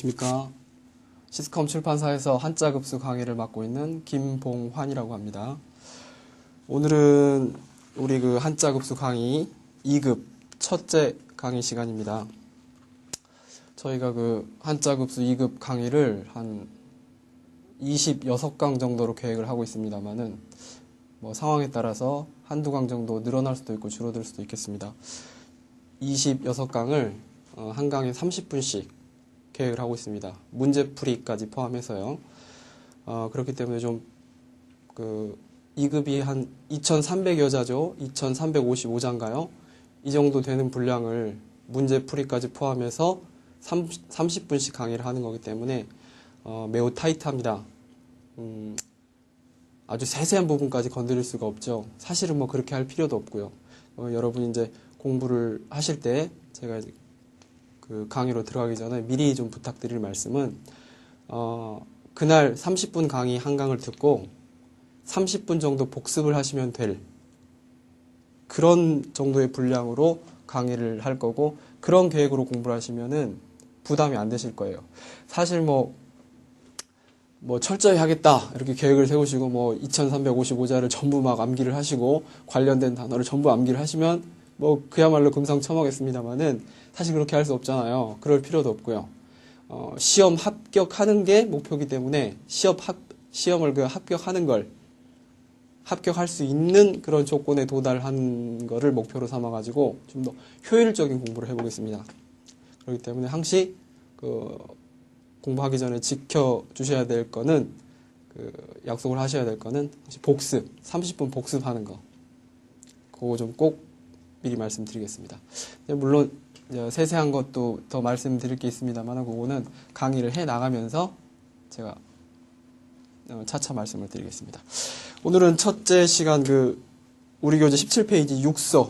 안녕하십니까. 시스컴 출판사에서 한자 급수 강의를 맡고 있는 김봉환이라고 합니다. 오늘은 우리 그 한자 급수 강의 2급 첫째 강의 시간입니다. 저희가 그 한자 급수 2급 강의를 한 26강 정도로 계획을 하고 있습니다만은 뭐 상황에 따라서 한두 강 정도 늘어날 수도 있고 줄어들 수도 있겠습니다. 26강을 어, 한 강에 30분씩 계획을 하고 있습니다. 문제풀이까지 포함해서요. 어, 그렇기 때문에 좀, 그, 2급이 한 2,300여 자죠? 2,355자인가요? 이 정도 되는 분량을 문제풀이까지 포함해서 30, 30분씩 강의를 하는 거기 때문에, 어, 매우 타이트합니다. 음, 아주 세세한 부분까지 건드릴 수가 없죠. 사실은 뭐 그렇게 할 필요도 없고요. 어, 여러분이 이제 공부를 하실 때 제가 이제 그 강의로 들어가기 전에 미리 좀 부탁드릴 말씀은 어, 그날 30분 강의 한 강을 듣고 30분 정도 복습을 하시면 될 그런 정도의 분량으로 강의를 할 거고 그런 계획으로 공부를 하시면은 부담이 안 되실 거예요. 사실 뭐, 뭐 철저히 하겠다 이렇게 계획을 세우시고 뭐 2355자를 전부 막 암기를 하시고 관련된 단어를 전부 암기를 하시면 뭐 그야말로 금상첨화겠습니다만은 사실 그렇게 할 수 없잖아요. 그럴 필요도 없고요. 어, 시험 합격하는 게 목표이기 때문에 시험 합, 시험을 그 합격하는 걸 합격할 수 있는 그런 조건에 도달한 거를 목표로 삼아가지고 좀 더 효율적인 공부를 해보겠습니다. 그렇기 때문에 항시 그 공부하기 전에 지켜주셔야 될 거는 그 약속을 하셔야 될 거는 복습, 30분 복습하는 거. 그거 좀 꼭 미리 말씀드리겠습니다. 물론 세세한 것도 더 말씀드릴 게 있습니다만 그거는 강의를 해 나가면서 제가 어, 차차 말씀을 드리겠습니다. 오늘은 첫째 시간 그 우리 교재 17페이지 육서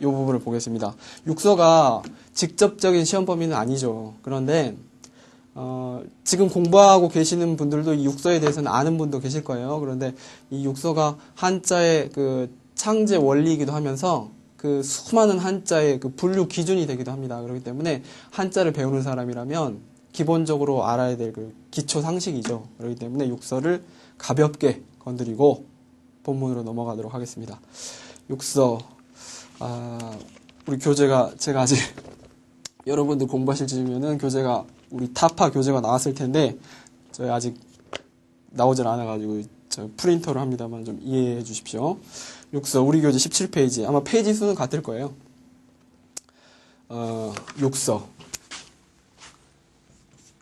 이 부분을 보겠습니다. 육서가 직접적인 시험 범위는 아니죠. 그런데 어, 지금 공부하고 계시는 분들도 이 육서에 대해서는 아는 분도 계실 거예요. 그런데 이 육서가 한자의 그 창제 원리이기도 하면서 그 수많은 한자의 그 분류 기준이 되기도 합니다. 그렇기 때문에 한자를 배우는 사람이라면 기본적으로 알아야 될 그 기초 상식이죠. 그렇기 때문에 육서를 가볍게 건드리고 본문으로 넘어가도록 하겠습니다. 육서, 아, 우리 교재가 제가 아직 여러분들 공부하실 즈면은 교재가 우리 타파 교재가 나왔을 텐데 저희 아직 나오질 않아가지고 저 프린터로 합니다만 좀 이해해 주십시오. 육서 우리 교재 17페이지 아마 페이지 수는 같을 거예요. 어, 육서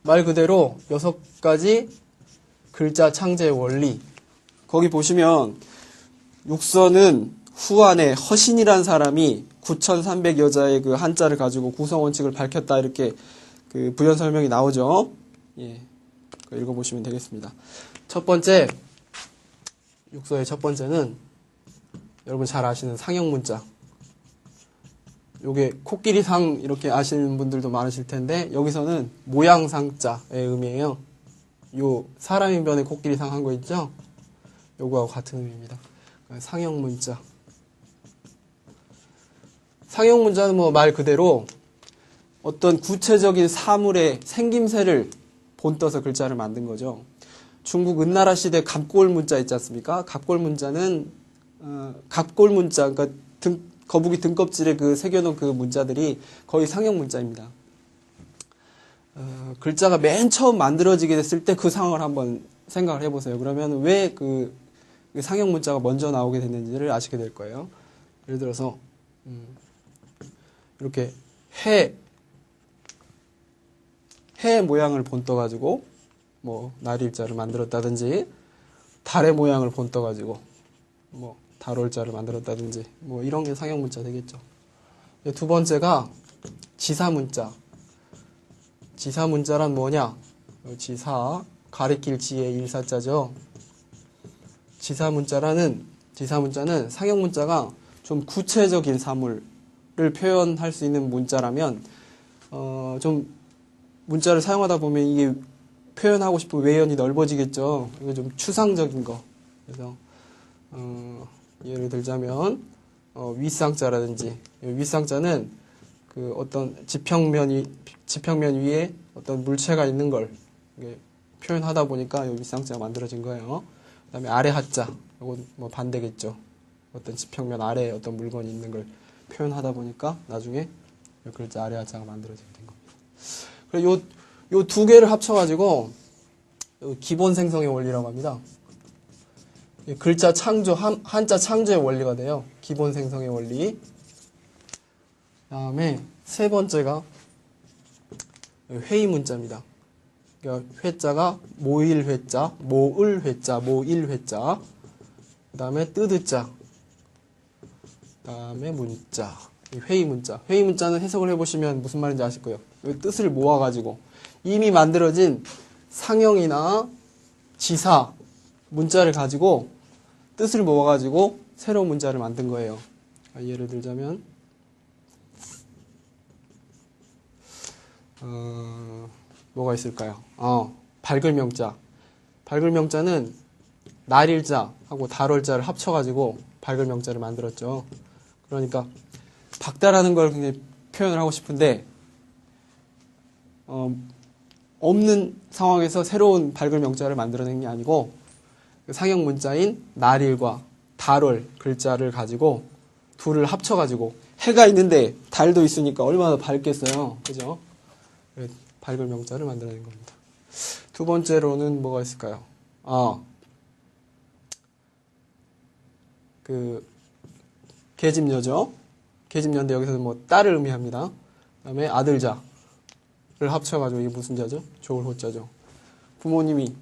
말 그대로 여섯 가지 글자 창제 원리 거기 보시면 육서는 후안에 허신이란 사람이 9,300 여자의 그 한자를 가지고 구성 원칙을 밝혔다 이렇게 그 부연 설명이 나오죠. 예, 읽어보시면 되겠습니다. 첫 번째 육서의 첫 번째는 여러분 잘 아시는 상형 문자. 요게 코끼리 상 이렇게 아시는 분들도 많으실 텐데 여기서는 모양 상자의 의미예요. 요 사람인 변에 코끼리 상 한 거 있죠? 요거하고 같은 의미입니다. 상형 문자. 상형 문자는 뭐 말 그대로 어떤 구체적인 사물의 생김새를 본떠서 글자를 만든 거죠. 중국 은나라 시대 갑골 문자 있지 않습니까? 갑골 문자는 어, 갑골 문자, 그러니까 등, 거북이 등껍질에 그 새겨놓은 그 문자들이 거의 상형 문자입니다. 어, 글자가 맨 처음 만들어지게 됐을 때 그 상황을 한번 생각을 해보세요. 그러면 왜그 그 상형 문자가 먼저 나오게 됐는지를 아시게 될 거예요. 예를 들어서 음, 이렇게 해, 해 모양을 본떠 가지고 뭐 날일자를 만들었다든지 달의 모양을 본떠 가지고 뭐 달월자를 만들었다든지 뭐 이런 게 상형 문자 되겠죠. 두 번째가 지사 문자. 지사 문자란 뭐냐? 지사 가리킬 지의 일사자죠. 지사 문자라는 지사 문자는 상형 문자가 좀 구체적인 사물을 표현할 수 있는 문자라면 어 좀 문자를 사용하다 보면 이게 표현하고 싶은 외연이 넓어지겠죠. 이거 좀 추상적인 거. 그래서 어 예를 들자면 어, 윗상자라든지 윗상자는 그 어떤 지평면이 지평면 위에 어떤 물체가 있는 걸 이게 표현하다 보니까 요 밑상자가 만들어진 거예요. 그다음에 아래 하자 이건 뭐 반대겠죠. 어떤 지평면 아래에 어떤 물건이 있는 걸 표현하다 보니까 나중에 요 글자 아래 하자가 만들어지게 된 겁니다. 그리고 요 두 개를 합쳐가지고 요 기본 생성의 원리라고 합니다. 이 글자 창조 한, 한자 창조의 원리가 돼요. 기본 생성의 원리. 다음에 세 번째가 회의 문자입니다. 그러니까 회자가 모일 회자, 모을 회자, 모일 회자. 그 다음에 뜨드자. 그 다음에 문자. 이 회의 문자. 회의 문자는 해석을 해보시면 무슨 말인지 아실 거예요. 이 뜻을 모아가지고 이미 만들어진 상형이나 지사 문자를 가지고 뜻을 모아가지고 새로운 문자를 만든 거예요. 예를 들자면 어, 뭐가 있을까요? 어, 밝을 명자. 밝을 명자는 날일자하고 달월자를 합쳐가지고 밝을 명자를 만들었죠. 그러니까 밝다라는 걸 굉장히 표현을 하고 싶은데 어, 없는 상황에서 새로운 밝을 명자를 만들어낸 게 아니고 그 상형 문자인 날일과 달월 글자를 가지고 둘을 합쳐가지고 해가 있는데 달도 있으니까 얼마나 밝겠어요. 그죠? 네, 밝을 명자를 만들어낸 겁니다. 두 번째로는 뭐가 있을까요? 아, 그, 계집녀죠. 계집녀인데 여기서 뭐 딸을 의미합니다. 그 다음에 아들자를 합쳐가지고 이게 무슨 자죠? 좋을 호자죠. 부모님이,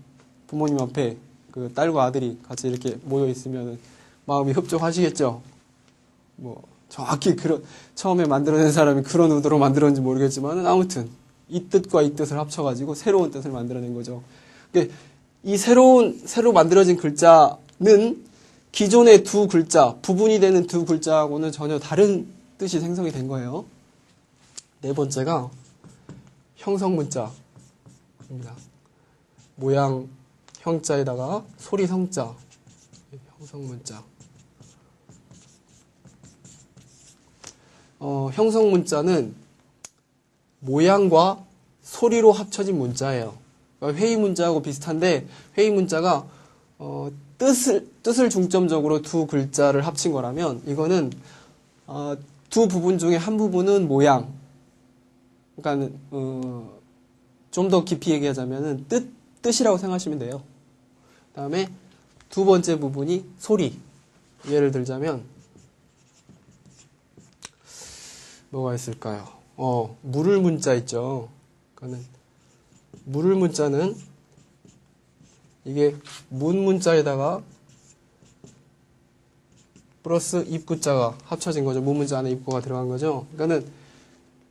부모님 앞에 그 딸과 아들이 같이 이렇게 모여 있으면 마음이 흡족하시겠죠? 뭐, 정확히 그런, 처음에 만들어낸 사람이 그런 의도로 만들었는지 모르겠지만 아무튼 이 뜻과 이 뜻을 합쳐가지고 새로운 뜻을 만들어낸 거죠. 그러니까 이 새로운, 새로 만들어진 글자는 기존의 두 글자, 부분이 되는 두 글자하고는 전혀 다른 뜻이 생성이 된 거예요. 네 번째가 형성 문자입니다. 모양 형자에다가 소리 성자, 형성 문자. 어, 형성 문자는 모양과 소리로 합쳐진 문자예요. 그러니까 회의 문자하고 비슷한데 회의 문자가 어, 뜻을 뜻을 중점적으로 두 글자를 합친 거라면 이거는 어, 두 부분 중에 한 부분은 모양. 그러니까 어, 좀 더 깊이 얘기하자면은 뜻 뜻이라고 생각하시면 돼요. 그다음에 두 번째 부분이 소리. 예를 들자면 뭐가 있을까요? 어, 물을 문자 있죠. 그거는 물을 문자는 이게 문 문자에다가 플러스 입구자가 합쳐진 거죠. 문 문자 안에 입구가 들어간 거죠. 그러니까는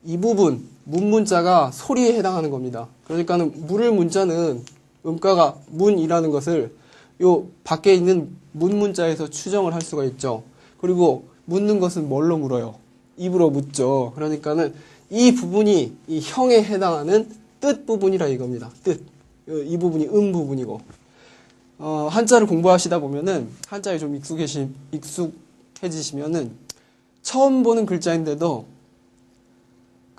이 부분 문 문자가 소리에 해당하는 겁니다. 그러니까 는 물을 문자는 음가가 문이라는 것을 요 밖에 있는 문 문자에서 추정을 할 수가 있죠. 그리고 묻는 것은 뭘로 물어요? 입으로 묻죠. 그러니까는 이 부분이 이 형에 해당하는 뜻 부분이라 이겁니다. 뜻. 이 부분이 음 부분이고. 어, 한자를 공부하시다 보면은 한자에 좀 익숙해시, 익숙해지시면은 처음 보는 글자인데도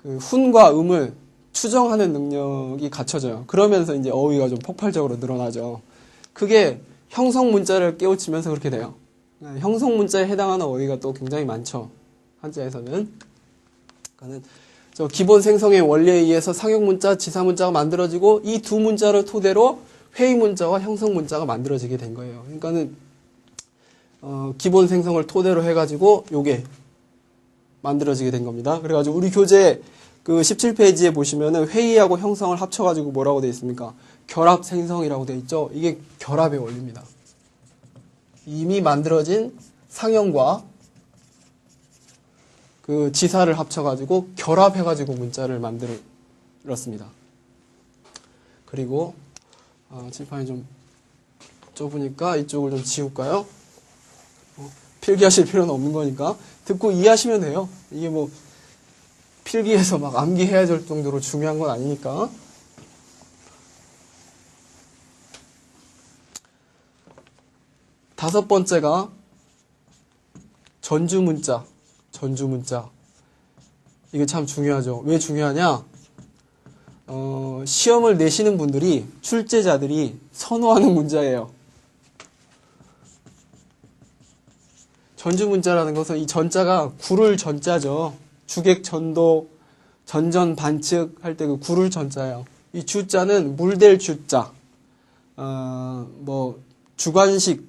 그 훈과 음을 추정하는 능력이 갖춰져요. 그러면서 이제 어휘가 좀 폭발적으로 늘어나죠. 그게 형성 문자를 깨우치면서 그렇게 돼요. 형성 문자에 해당하는 어휘가 또 굉장히 많죠. 한자에서는. 그러니까는 저 기본 생성의 원리에 의해서 상형 문자, 지사 문자가 만들어지고 이 두 문자를 토대로 회의 문자와 형성 문자가 만들어지게 된 거예요. 그러니까는 어, 기본 생성을 토대로 해가지고 요게 만들어지게 된 겁니다. 그래가지고 우리 교재 그 17페이지에 보시면은 회의하고 형성을 합쳐가지고 뭐라고 되어 있습니까? 결합 생성이라고 되어 있죠. 이게 결합의 원리입니다. 이미 만들어진 상형과 그 지사를 합쳐가지고 결합해가지고 문자를 만들었습니다. 그리고 어, 칠판이 좀 좁으니까 이쪽을 좀 지울까요? 어, 필기하실 필요는 없는 거니까 듣고 이해하시면 돼요. 이게 뭐 필기해서 막 암기해야 될 정도로 중요한 건 아니니까. 다섯 번째가 전주 문자. 전주 문자. 이게 참 중요하죠. 왜 중요하냐? 어, 시험을 내시는 분들이, 출제자들이 선호하는 문자예요. 전주 문자라는 것은 이 전자가 구를 전자죠. 주객 전도, 전전 반측 할 때 그 구를 전자예요. 이 주자는 물될 주자. 어, 뭐, 주관식,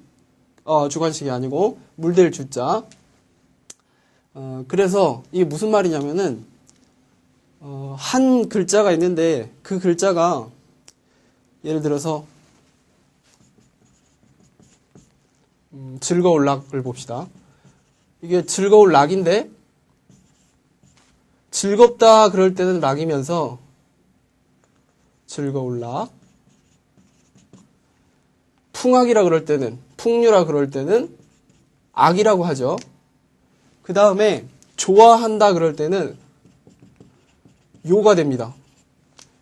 어, 주관식이 아니고, 물될 주자. 어, 그래서 이게 무슨 말이냐면은, 어, 한 글자가 있는데 그 글자가 예를 들어서 음, 즐거울 락을 봅시다. 이게 즐거울 락인데 즐겁다 그럴 때는 락이면서 즐거울 락 풍악이라 그럴 때는 풍류라 그럴 때는 악이라고 하죠. 그 다음에 좋아한다 그럴 때는 요가 됩니다.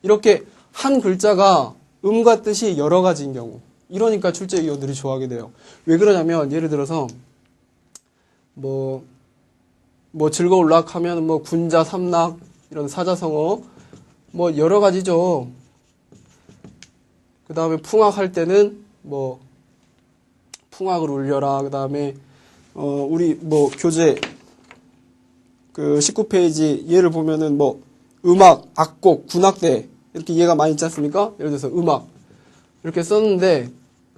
이렇게 한 글자가 음과 뜻이 여러 가지인 경우. 이러니까 출제 위원들이 좋아하게 돼요. 왜 그러냐면, 예를 들어서, 뭐, 뭐 즐거울 락 하면 뭐 군자, 삼락, 이런 사자성어, 뭐 여러 가지죠. 그 다음에 풍악 할 때는 뭐, 풍악을 울려라. 그 다음에, 어, 우리 뭐 교재 그 19페이지 예를 보면은 뭐 음악, 악곡, 군악대 이렇게 이해가 많이 있지 않습니까? 예를 들어서 음악 이렇게 썼는데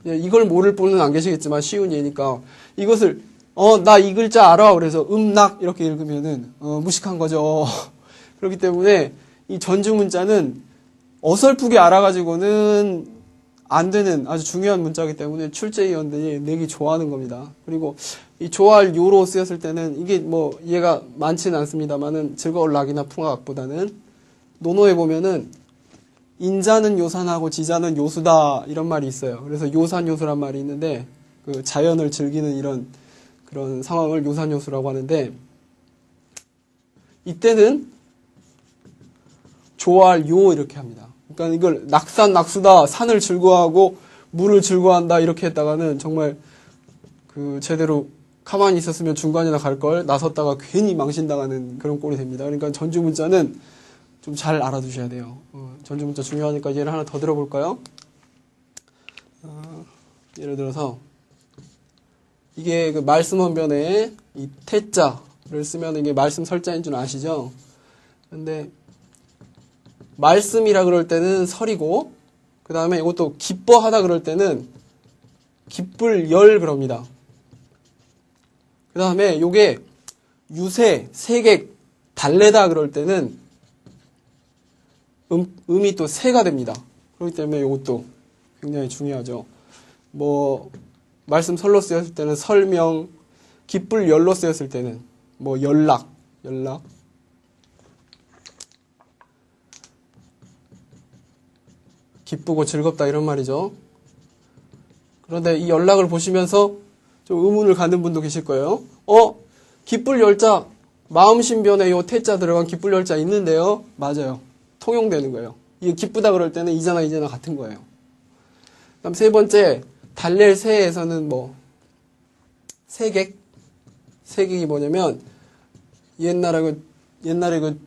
예, 이걸 모를 분은 안 계시겠지만 쉬운 예니까 이것을 어 나 이 글자 알아 그래서 음락 이렇게 읽으면은 어, 무식한 거죠. 그렇기 때문에 이 전주 문자는 어설프게 알아가지고는 안 되는 아주 중요한 문자이기 때문에 출제위원들이 내기 좋아하는 겁니다. 그리고 이 좋아할 요로 쓰였을 때는 이게 뭐 이해가 많지는 않습니다만은 즐거울 낙이나 풍악보다는 논어에 보면은 인자는 요산하고 지자는 요수다 이런 말이 있어요. 그래서 요산 요수란 말이 있는데 그 자연을 즐기는 이런 그런 상황을 요산 요수라고 하는데 이때는 좋아할 요 이렇게 합니다. 그러니까 이걸 낙산 낙수다 산을 즐거워하고 물을 즐거워한다 이렇게 했다가는 정말 그 제대로 가만히 있었으면 중간이나 갈 걸 나섰다가 괜히 망신당하는 그런 꼴이 됩니다. 그러니까 전주 문자는 좀 잘 알아두셔야 돼요. 어, 전주 문자 중요하니까 예를 하나 더 들어볼까요? 어, 예를 들어서 이게 그 말씀 원변에 이 태자를 쓰면 이게 말씀 설자인 줄 아시죠? 근데 말씀이라 그럴 때는 설이고 그 다음에 이것도 기뻐하다 그럴 때는 기쁠 열 그럽니다. 그 다음에 요게 유세, 세객, 달래다 그럴 때는 음, 음이 또 세가 됩니다. 그렇기 때문에 이것도 굉장히 중요하죠. 뭐 말씀 설로 쓰였을 때는 설명, 기쁠 열로 쓰였을 때는 뭐 연락, 연락. 기쁘고 즐겁다 이런 말이죠. 그런데 이 연락을 보시면서 좀 의문을 갖는 분도 계실 거예요. 어? 기쁠 열자, 마음 신변에 요 태자 들어간 기쁠 열자 있는데요. 맞아요. 통용되는 거예요. 이게 기쁘다 그럴 때는 이자나 이자나 같은 거예요. 그다음 세 번째, 달랠 새에서는 뭐 세객, 세객이 뭐냐면 옛날에 그 옛날에 그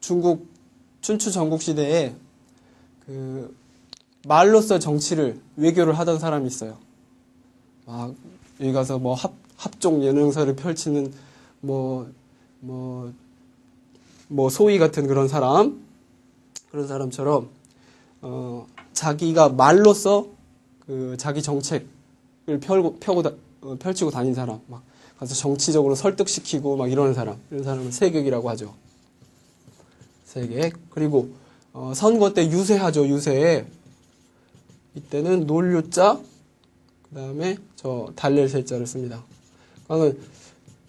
중국 춘추 전국 시대에 그 말로써 정치를 외교를 하던 사람이 있어요. 막 여기 가서 뭐 합, 합종 예능사를 펼치는 뭐, 뭐, 뭐 소위 같은 그런 사람, 그런 사람처럼, 어, 자기가 말로써 그 자기 정책을 펼고, 펴고, 다- 어, 펼치고 다닌 사람, 막 가서 정치적으로 설득시키고 막 이러는 사람, 이런 사람은 세객이라고 하죠. 세객. 그리고, 어, 선거 때 유세하죠, 유세. 이때는 논류자, 그 다음에 저 달랠 세자를 씁니다. 그러면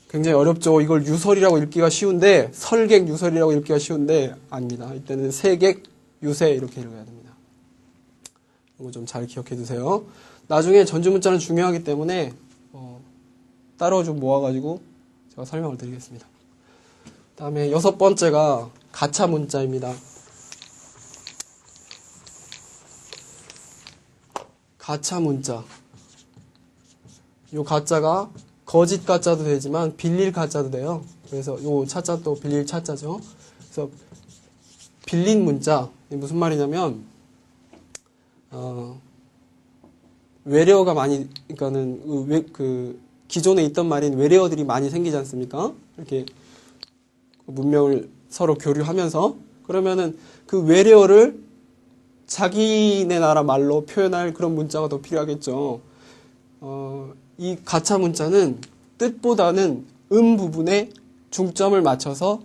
굉장히 어렵죠. 이걸 유설이라고 읽기가 쉬운데 설객 유설이라고 읽기가 쉬운데 아닙니다. 이때는 세객 유세 이렇게 읽어야 됩니다. 이거 좀 잘 기억해 두세요. 나중에 전주 문자는 중요하기 때문에 어, 따로 좀 모아가지고 제가 설명을 드리겠습니다. 다음에 여섯 번째가 가차 문자입니다. 가차 문자. 요 가짜가 거짓 가짜도 되지만 빌릴 가짜도 돼요. 그래서 요또 빌릴 차자죠. 그래서 빌린 문자 이게 무슨 말이냐면 어, 외래어가 많이 그러니까는 그, 외- 그 기존에 있던 말인 외래어들이 많이 생기지 않습니까? 이렇게 문명을 서로 교류하면서 그러면은 그 외래어를 자기네 나라 말로 표현할 그런 문자가 더 필요하겠죠. 어, 이 가차 문자는 뜻보다는 음 부분에 중점을 맞춰서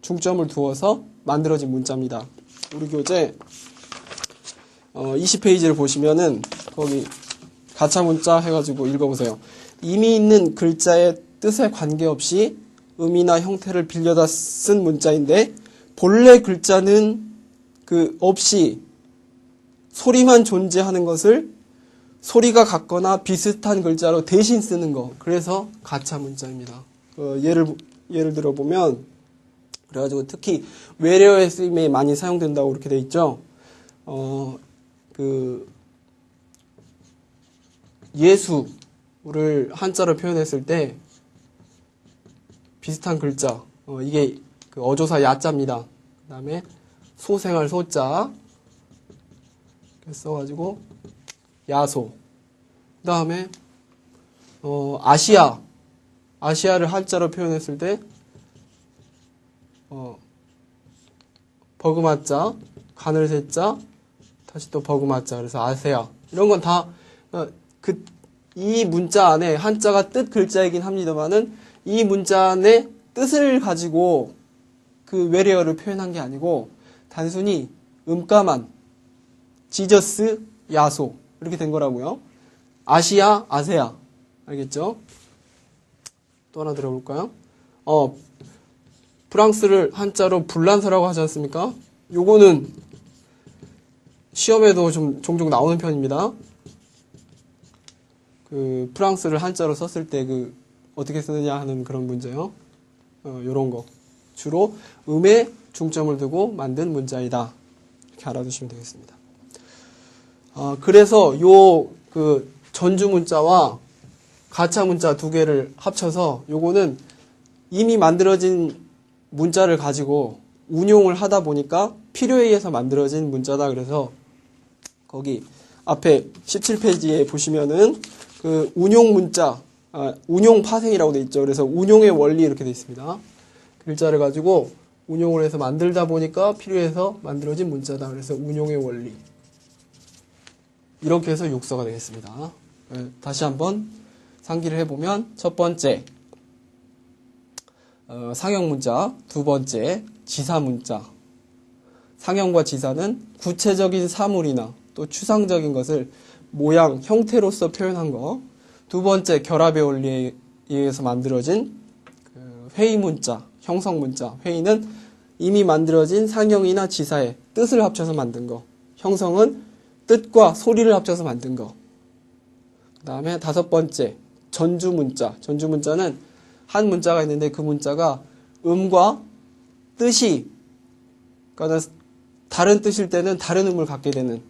중점을 두어서 만들어진 문자입니다. 우리 교재 어, 20페이지를 보시면은 거기 가차 문자 해가지고 읽어보세요. 이미 있는 글자의 뜻에 관계없이 음이나 형태를 빌려다 쓴 문자인데 본래 글자는 그 없이 소리만 존재하는 것을 소리가 같거나 비슷한 글자로 대신 쓰는 거. 그래서 가차 문자입니다. 어, 예를 예를 들어 보면 그래가지고 특히 외래어의 쓰임에 많이 사용된다고 그렇게 돼 있죠. 어, 그 예수를 한자로 표현했을 때 비슷한 글자. 어, 이게 그 어조사 야자입니다. 그 다음에 소생할 소자 이렇게 써가지고 야소. 그 다음에, 어, 아시아. 아시아를 한자로 표현했을 때, 어, 버그마자, 가늘 세자, 다시 또 버그마자. 그래서 아세아. 이런 건 다, 어, 그, 이 문자 안에 한자가 뜻 글자이긴 합니다만은 이 문자 안에 뜻을 가지고 그 외래어를 표현한 게 아니고 단순히 음가만 지저스, 야소 이렇게 된 거라고요. 아시아, 아세아 알겠죠? 또 하나 들어볼까요? 어, 프랑스를 한자로 불란서라고 하지 않습니까? 요거는 시험에도 좀 종종 나오는 편입니다. 그 프랑스를 한자로 썼을 때 그 어떻게 쓰느냐 하는 그런 문제요. 어, 요런 거. 주로 음에 중점을 두고 만든 문자이다. 이렇게 알아두시면 되겠습니다. 어, 그래서 요 그 전주 문자와 가차 문자 두 개를 합쳐서 요거는 이미 만들어진 문자를 가지고 운용을 하다 보니까 필요에 의해서 만들어진 문자다. 그래서 거기 앞에 17페이지에 보시면은 그 운용 문자, 아, 운용 파생이라고 돼 있죠. 그래서 운용의 원리 이렇게 돼 있습니다. 글자를 가지고 운용을 해서 만들다 보니까 필요해서 만들어진 문자다. 그래서 운용의 원리. 이렇게 해서 육서가 되겠습니다. 네, 다시 한번 상기를 해보면 첫 번째 어, 상형 문자, 두 번째 지사 문자. 상형과 지사는 구체적인 사물이나 또 추상적인 것을 모양, 형태로서 표현한 거. 두 번째 결합의 원리에 의해서 만들어진 그 회의 문자, 형성 문자. 회의는 이미 만들어진 상형이나 지사의 뜻을 합쳐서 만든 거. 형성은 뜻과 소리를 합쳐서 만든 거. 그 다음에 다섯 번째, 전주 문자. 전주 문자는 한 문자가 있는데 그 문자가 음과 뜻이, 그러니까 다른 뜻일 때는 다른 음을 갖게 되는,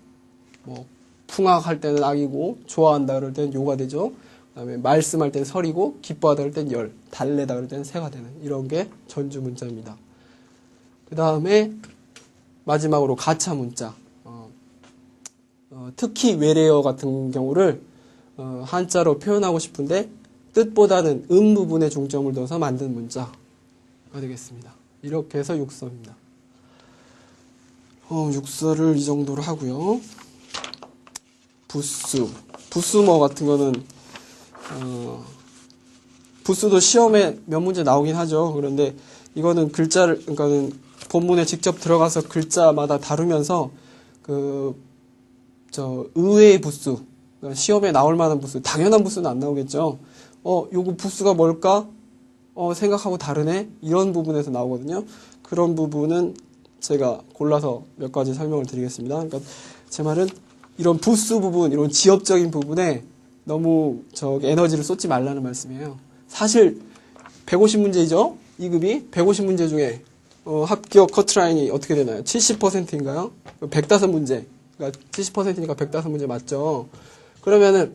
뭐, 풍악할 때는 악이고, 좋아한다 그럴 때는 요가 되죠. 그 다음에 말씀할 때는 설이고, 기뻐하다 그럴 때는 열, 달래다 그럴 때는 새가 되는, 이런 게 전주 문자입니다. 그 다음에 마지막으로 가차 문자. 어, 어, 특히 외래어 같은 경우를 어, 한자로 표현하고 싶은데 뜻보다는 음 부분에 중점을 둬서 만든 문자가 되겠습니다. 이렇게 해서 육서입니다. 어, 육서를 이 정도로 하고요. 부수, 부수머 같은 거는 어, 부수도 시험에 몇 문제 나오긴 하죠. 그런데 이거는 글자를 그러니까는 본문에 직접 들어가서 글자마다 다루면서 그 저 의외의 부수 그러니까 시험에 나올 만한 부수 당연한 부수는 안 나오겠죠. 어 요거 부수가 뭘까? 어 생각하고 다르네 이런 부분에서 나오거든요. 그런 부분은 제가 골라서 몇 가지 설명을 드리겠습니다. 그러니까 제 말은 이런 부수 부분, 이런 지엽적인 부분에 너무 저 에너지를 쏟지 말라는 말씀이에요. 사실 150문제이죠? 2급이 150문제 중에 어, 합격 커트라인이 어떻게 되나요? 70%인가요? 105문제. 그러니까 70%니까 105문제 맞죠? 그러면은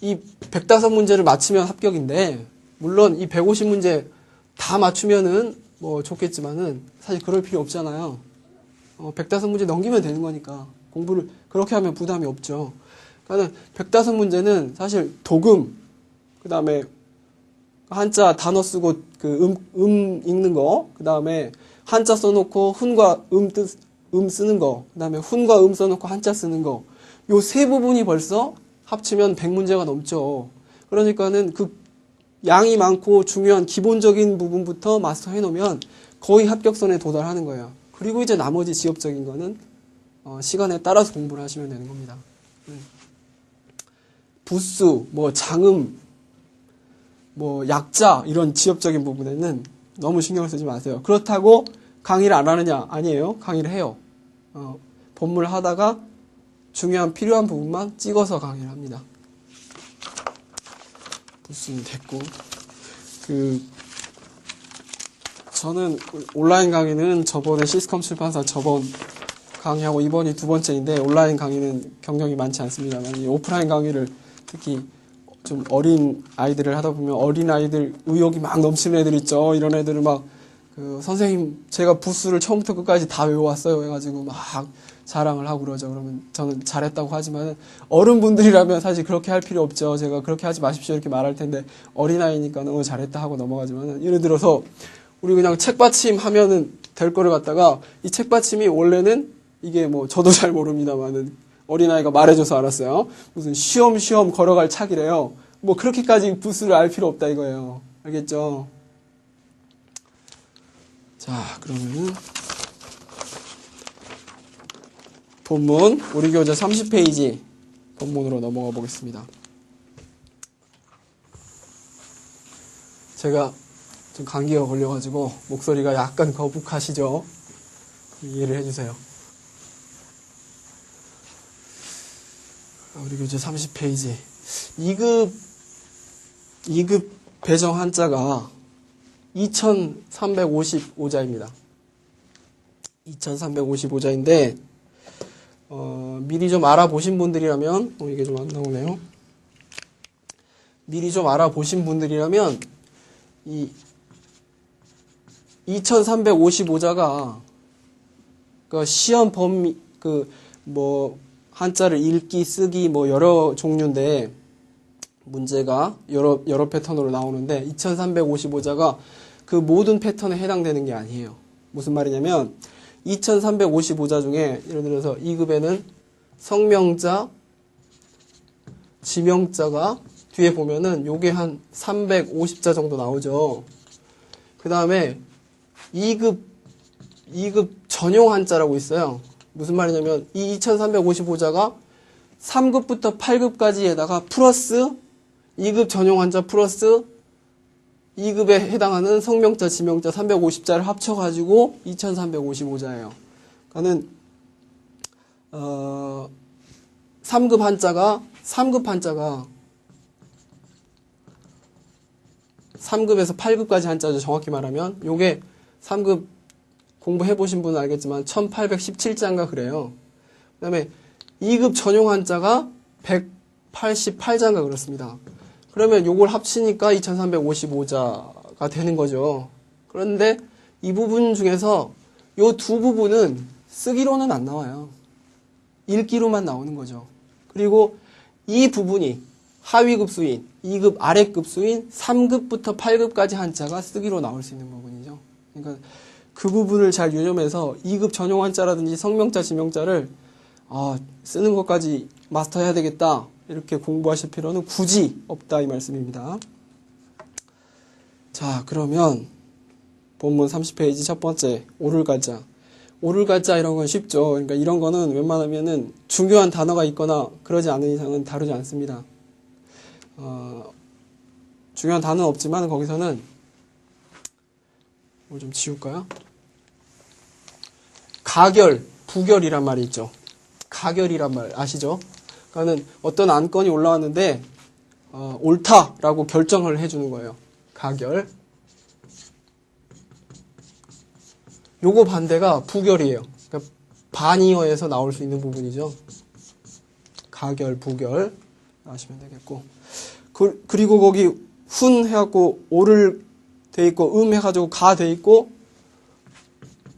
이 105문제를 맞히면 합격인데 물론 이 150문제 다 맞추면은 뭐 좋겠지만은 사실 그럴 필요 없잖아요. 어, 105문제 넘기면 되는 거니까 공부를 그렇게 하면 부담이 없죠. 그러니까 105문제는 사실 도금 그 다음에 한자 단어 쓰고 그 음 음 읽는 거, 그 다음에 한자 써놓고 훈과 음 뜻, 음 쓰는 거, 그 다음에 훈과 음 써놓고 한자 쓰는 거, 요 세 부분이 벌써 합치면 100문제가 넘죠. 그러니까는 그 양이 많고 중요한 기본적인 부분부터 마스터해 놓으면 거의 합격선에 도달하는 거예요. 그리고 이제 나머지 지엽적인 거는 어, 시간에 따라서 공부를 하시면 되는 겁니다. 음. 부수, 뭐 장음, 뭐 약자 이런 지엽적인 부분에는 너무 신경을 쓰지 마세요. 그렇다고 강의를 안 하느냐? 아니에요. 강의를 해요. 어, 본문을 하다가 중요한 필요한 부분만 찍어서 강의를 합니다. 부수는 됐고 그 저는 온라인 강의는 저번에 시스컴 출판사 저번 강의하고 이번이 두 번째인데 온라인 강의는 경력이 많지 않습니다만 이 오프라인 강의를 특히 좀 어린 아이들을 하다 보면 어린 아이들 의욕이 막 넘치는 애들 있죠. 이런 애들을 막그 선생님 제가 부스를 처음부터 끝까지 다 외워왔어요. 해가지고 막 자랑을 하고 그러죠. 그러면 저는 잘했다고 하지만 어른분들이라면 사실 그렇게 할 필요 없죠. 제가 그렇게 하지 마십시오 이렇게 말할 텐데 어린아이니까 너무 잘했다 하고 넘어가지만 예를 들어서 우리 그냥 책받침 하면은 될 거를 갖다가 이 책받침이 원래는 이게 뭐 저도 잘 모릅니다만은 어린아이가 말해줘서 알았어요. 무슨 쉬엄쉬엄 걸어갈 착이래요. 뭐 그렇게까지 부스를 알 필요 없다 이거예요. 알겠죠? 자, 그러면은 본문 우리 교재 30페이지 본문으로 넘어가 보겠습니다. 제가 좀 감기가 걸려가지고 목소리가 약간 거북하시죠? 이해를 해주세요. 우리 교재 30페이지 2급 2급 배정 한자가 2355자입니다. 2355자인데 어, 미리 좀 알아보신 분들이라면 어, 이게 좀 안 나오네요. 미리 좀 알아보신 분들이라면 이 2355자가 그 시험 범위 그 뭐 한자를 읽기 쓰기 뭐 여러 종류인데 문제가 여러 여러 패턴으로 나오는데 2355자가 그 모든 패턴에 해당되는 게 아니에요. 무슨 말이냐면 2355자 중에 예를 들어서 2급에는 성명자, 지명자가 뒤에 보면은 요게 한 350자 정도 나오죠. 그 다음에 2급, 2급 전용 한자라고 있어요. 무슨 말이냐면 이 2355자가 3급부터 8급까지에다가 플러스 2급 전용 한자 플러스 2급에 해당하는 성명자, 지명자 350자를 합쳐가지고 2355자예요. 그러니까는, 어, 3급 한자가, 3급 한자가 3급에서 8급까지 한자죠. 정확히 말하면. 요게 3급 공부해 보신 분은 알겠지만 1817자인가 그래요. 그 다음에 2급 전용 한자가 188자인가 그렇습니다. 그러면 요걸 합치니까 2355자가 되는 거죠. 그런데 이 부분 중에서 요 두 부분은 쓰기로는 안 나와요. 읽기로만 나오는 거죠. 그리고 이 부분이 하위급 수인, 2급 아래급 수인 3급부터 8급까지 한자가 쓰기로 나올 수 있는 부분이죠. 그러니까 그 부분을 잘 유념해서 2급 전용 한자라든지 성명자, 지명자를 아, 쓰는 것까지 마스터해야 되겠다. 이렇게 공부하실 필요는 굳이 없다 이 말씀입니다. 자, 그러면 본문 30페이지 첫 번째 오를 가자. 오를 가자 이런 건 쉽죠. 그러니까 이런 거는 웬만하면은 중요한 단어가 있거나 그러지 않은 이상은 다루지 않습니다. 어, 중요한 단어는 없지만 거기서는 뭐좀 지울까요? 가결, 부결이란 말이 있죠. 가결이란 말 아시죠? 그러니까는 어떤 안건이 올라왔는데 어, 옳다라고 결정을 해주는 거예요. 가결. 요거 반대가 부결이에요. 그러니까 반이어에서 나올 수 있는 부분이죠. 가결, 부결 하시면 되겠고. 그, 리고 거기 훈 해갖고 오를 돼 있고 음 해가지고 가 돼 있고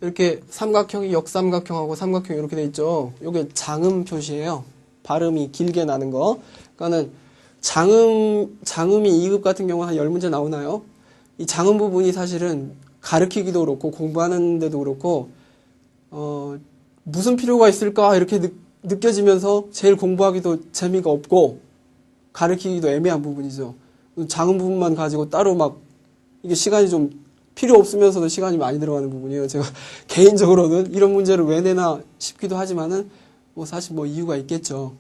이렇게 삼각형이 역삼각형하고 삼각형이 이렇게 돼 있죠. 이게 장음 표시예요. 발음이 길게 나는 거. 그러니까는 장음 장음이 2급 같은 경우 한 10문제 나오나요? 이 장음 부분이 사실은 가르치기도 그렇고 공부하는데도 그렇고 어 무슨 필요가 있을까 이렇게 느, 느껴지면서 제일 공부하기도 재미가 없고 가르치기도 애매한 부분이죠. 작은 부분만 가지고 따로 막 이게 시간이 좀 필요 없으면서도 시간이 많이 들어가는 부분이에요. 제가 개인적으로는 이런 문제를 왜 내나 싶기도 하지만은 뭐 사실 뭐 이유가 있겠죠.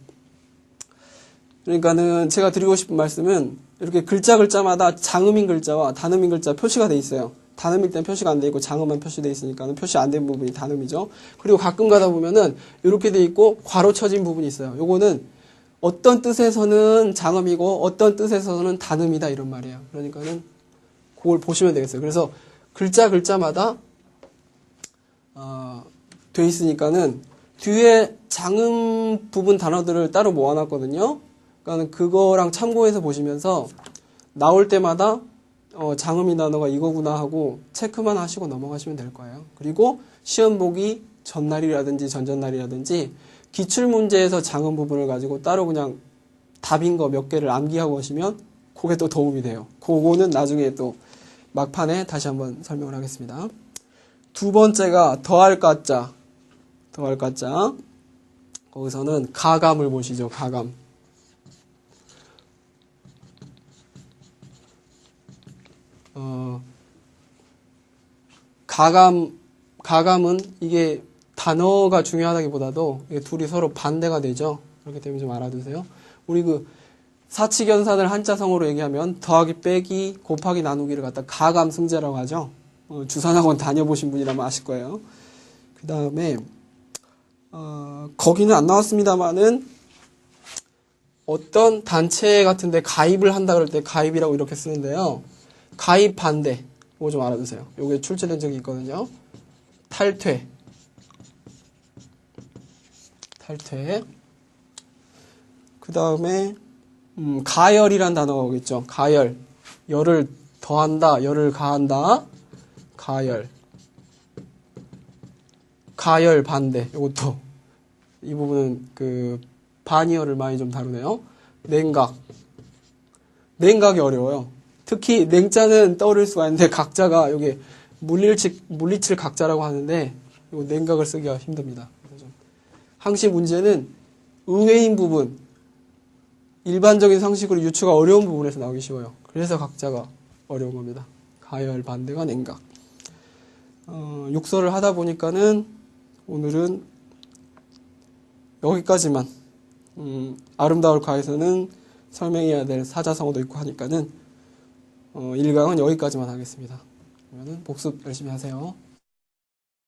그러니까는 제가 드리고 싶은 말씀은 이렇게 글자 글자마다 장음인 글자와 단음인 글자 표시가 돼 있어요. 단음일 땐 표시가 안 돼 있고 장음만 표시돼 있으니까는 표시 안 된 부분이 단음이죠. 그리고 가끔 가다 보면은 이렇게 돼 있고 괄호 쳐진 부분이 있어요. 요거는 어떤 뜻에서는 장음이고 어떤 뜻에서는 단음이다 이런 말이에요. 그러니까는 그걸 보시면 되겠어요. 그래서 글자 글자마다 어, 돼 있으니까는 뒤에 장음 부분 단어들을 따로 모아놨거든요. 그러니까 그거랑 참고해서 보시면서 나올 때마다 어, 장음이 단어가 이거구나 하고 체크만 하시고 넘어가시면 될 거예요. 그리고 시험 보기 전날이라든지 전전날이라든지 기출 문제에서 장음 부분을 가지고 따로 그냥 답인 거 몇 개를 암기하고 오시면 그게 또 도움이 돼요. 그거는 나중에 또 막판에 다시 한번 설명을 하겠습니다. 두 번째가 더할 가짜. 더할 가짜. 거기서는 가감을 보시죠. 가감. 어, 가감, 가감은 이게 단어가 중요하다기보다도 이게 둘이 서로 반대가 되죠. 그렇기 때문에 좀 알아두세요. 우리 그 사칙연산을 한자성어로 얘기하면 더하기 빼기 곱하기 나누기를 갖다 가감승제라고 하죠. 어, 주산학원 다녀보신 분이라면 아실 거예요. 그 다음에 어, 거기는 안 나왔습니다만은 어떤 단체 같은데 가입을 한다 그럴 때 가입이라고 이렇게 쓰는데요. 가입 반대 이거 좀 알아두세요. 이게 출제된 적이 있거든요. 탈퇴 탈퇴 그 다음에 음, 가열이란 단어가 오겠죠. 가열. 열을 더한다, 열을 가한다. 가열. 가열 반대. 이것도 이 부분은 그 반이열을 많이 좀 다루네요. 냉각. 냉각이 어려워요. 특히 냉자는 떠오를 수가 있는데 각자가 여기 물리칠 물리칠 각자라고 하는데 이거 냉각을 쓰기가 힘듭니다. 항시 문제는 의외인 부분 일반적인 상식으로 유추가 어려운 부분에서 나오기 쉬워요. 그래서 각자가 어려운 겁니다. 가열, 반대가 냉각. 어, 육설을 하다 보니까는 오늘은 여기까지만. 음, 아름다울 가에서는 설명해야 될 사자성어도 있고 하니까는 어, 1강은 여기까지만 하겠습니다. 그러면 복습 열심히 하세요.